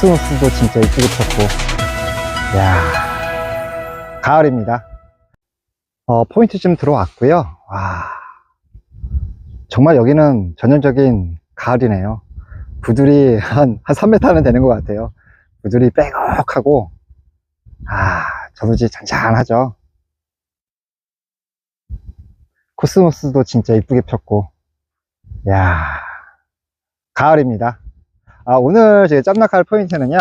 코스모스도 진짜 이쁘게 폈고, 야 가을입니다. 어, 포인트 좀 들어왔고요. 와, 정말 여기는 전형적인 가을이네요. 부들이 한, 한 3m는 되는 것 같아요. 부들이 빼곡하고, 아, 저수지 잔잔하죠. 코스모스도 진짜 이쁘게 폈고, 야 가을입니다. 아, 오늘 제가 짬낙할 포인트는요,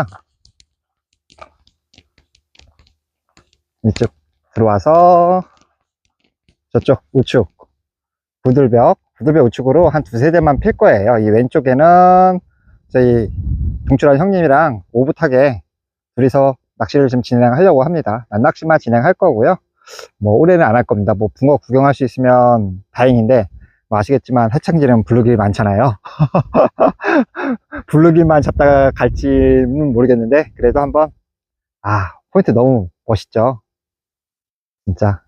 이쪽 들어와서, 저쪽 우측, 부들벽, 부들벽 우측으로 한 두세 대만 필 거예요. 이 왼쪽에는 저희 동출한 형님이랑 오붓하게 둘이서 낚시를 좀 진행하려고 합니다. 난낚시만 진행할 거고요. 뭐 올해는 안 할 겁니다. 뭐 붕어 구경할 수 있으면 다행인데 뭐 아시겠지만 해창지는 블루길 많잖아요. 블루길만 잡다가 갈지는 모르겠는데 그래도 한번 아 포인트 너무 멋있죠. 진짜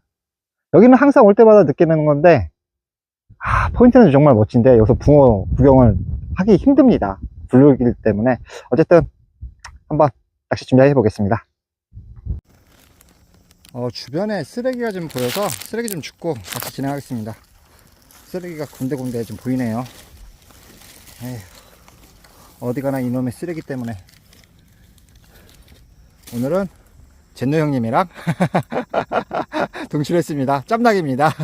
여기는 항상 올 때마다 느끼는 건데 아 포인트는 정말 멋진데 여기서 붕어 구경을 하기 힘듭니다. 블루길 때문에 어쨌든 한번 낚시 준비해 보겠습니다. 어, 주변에 쓰레기가 좀 보여서 쓰레기 좀 줍고 같이 진행하겠습니다. 쓰레기가 군데군데 좀 보이네요. 에휴, 어디 가나 이놈의 쓰레기 때문에. 오늘은 젠노 형님이랑 동출했습니다. 짬nak입니다.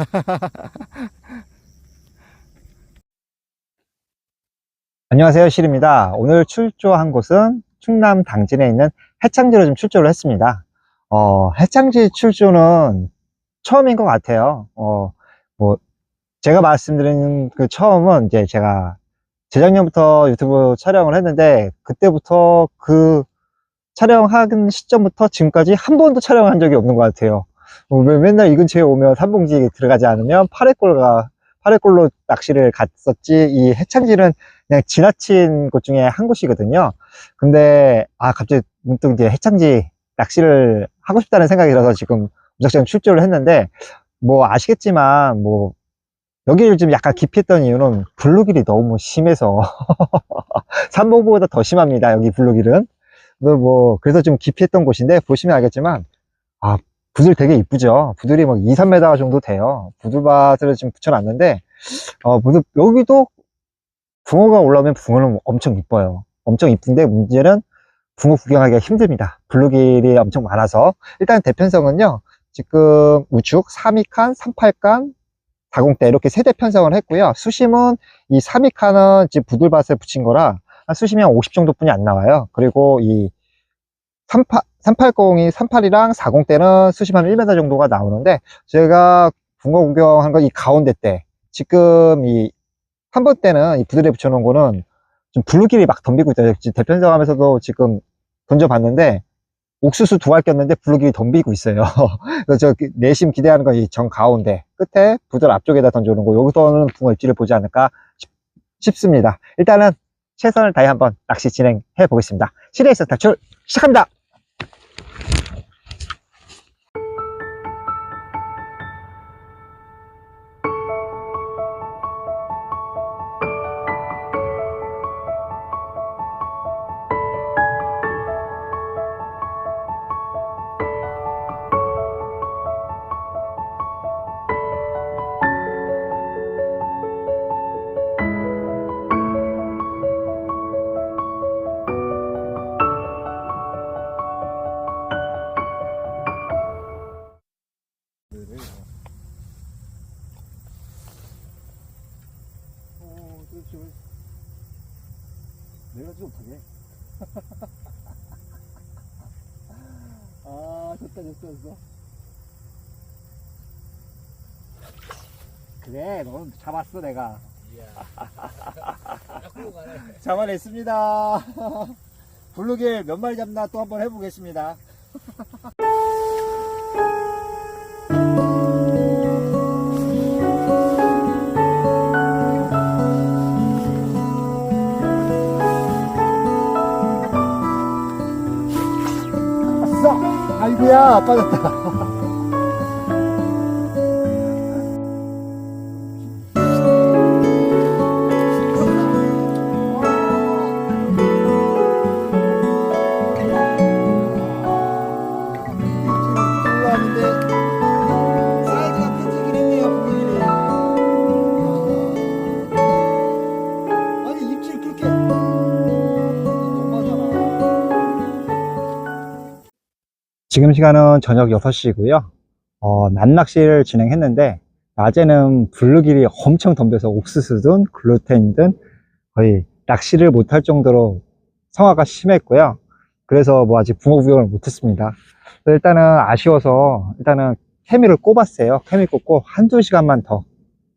안녕하세요. 실입니다. 오늘 출조한 곳은 충남 당진에 있는 해창지로 좀 출조를 했습니다. 어, 해창지 출조는 처음인 것 같아요. 어, 뭐, 제가 말씀드린 그 처음은 이제 제가 재작년부터 유튜브 촬영을 했는데, 그때부터 그 촬영하는 시점부터 지금까지 한 번도 촬영한 적이 없는 것 같아요. 어, 매- 맨날 이 근처에 오면 삼봉지 들어가지 않으면 파래골가, 파래골로 낚시를 갔었지, 이 해창지는 그냥 지나친 곳 중에 한 곳이거든요. 근데, 아, 갑자기 문득 이제 해창지 낚시를 하고 싶다는 생각이 들어서 지금 무작정 출조를 했는데, 뭐 아시겠지만, 뭐, 여기를 좀 약간 깊이 했던 이유는 블루길이 너무 심해서, 삼봉보다 더 심합니다, 여기 블루길은. 그 뭐, 그래서 좀 깊이 했던 곳인데, 보시면 알겠지만, 아, 부들 되게 이쁘죠? 부들이 뭐 2, 3m 정도 돼요. 부들밭을 지금 붙여놨는데, 어, 부들, 여기도 붕어가 올라오면 붕어는 엄청 이뻐요. 엄청 이쁜데 문제는 붕어 구경하기가 힘듭니다. 블루길이 엄청 많아서. 일단 대편성은요, 지금 우측 3위칸, 38칸, 40대 이렇게 세대 편성을 했고요. 수심은 이 3위칸은 지금 부들밭에 붙인 거라 한 수심이 한 50 정도뿐이 안 나와요. 그리고 이 38, 380이 38이랑 40대는 수심 한 1m 정도가 나오는데 제가 붕어 구경한 건 이 가운데 때 지금 이 3번 때는 이 부들에 붙여놓은 거는 좀 블루길이 막 덤비고. 지금 대편성 하면서도 지금 던져봤는데 옥수수 두 알 꼈는데 블루길이 덤비고 있어요. 그래서 저 내심 기대하는 건 이 정 가운데 끝에 부들 앞쪽에다 던져놓은 거 여기서는 붕어 입질을 보지 않을까 싶, 싶습니다. 일단은 최선을 다해 한번 낚시 진행해 보겠습니다. 시리에서 탈출 시작합니다. 어, 내가 좀 못하게. 아, 됐다, 됐어, 됐어. 그래, 넌 잡았어, 내가. 잡아냈습니다. 블루길 몇 마리 잡나 또 한번 해보겠습니다. 빠졌다. 지금 시간은 저녁 6시고요. 어, 낮낚시를 진행했는데, 낮에는 블루길이 엄청 덤벼서 옥수수든 글루텐이든 거의 낚시를 못할 정도로 성화가 심했고요. 그래서 뭐 아직 붕어 구경을 못했습니다. 일단은 아쉬워서 일단은 케미를 꼽았어요. 케미 꼽고 한두 시간만 더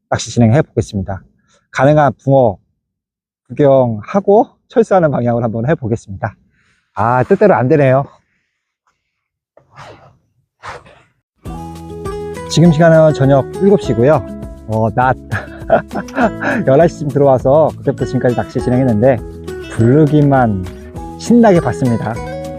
낚시 진행해 보겠습니다. 가능한 붕어 구경하고 철수하는 방향으로 한번 해 보겠습니다. 아, 뜻대로 안 되네요. 지금 시간은 저녁 7시고요. 어, 낮 11시쯤 들어와서 그때부터 지금까지 낚시 진행했는데 블루기만 신나게 봤습니다.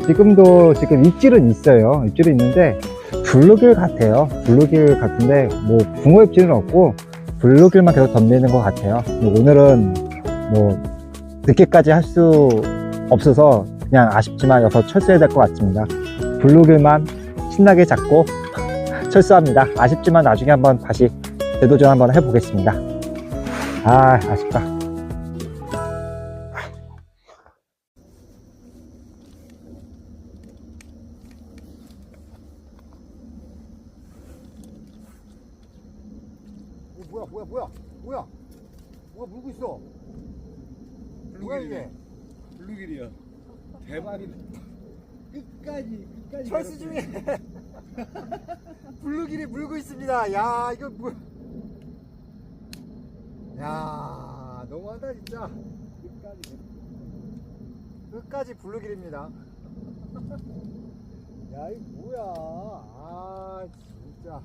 지금도 지금 입질은 있어요. 입질은 있는데 블루길 같아요. 블루길 같은데 뭐 붕어 입질은 없고 블루길만 계속 덤비는 것 같아요. 오늘은 뭐 늦게까지 할 수 없어서 그냥 아쉽지만 여기서 철수해야 될 것 같습니다. 블루길만 신나게 잡고 철수합니다. 아쉽지만 나중에 한번 다시 재도전 한번 해보겠습니다. 아, 아쉽다. 어, 뭐야 뭐야 뭐야 뭐야 뭐가 물고 있어 뭐야 이게 블루길이야. 대박이다. 끝까지 끝까지. 철수 중에 블루길이 물고 있습니다 야 이거 뭐 야, 너무하다 진짜. 끝까지. 끝까지 블루길입니다. 야, 이거 뭐야? 아, 진짜.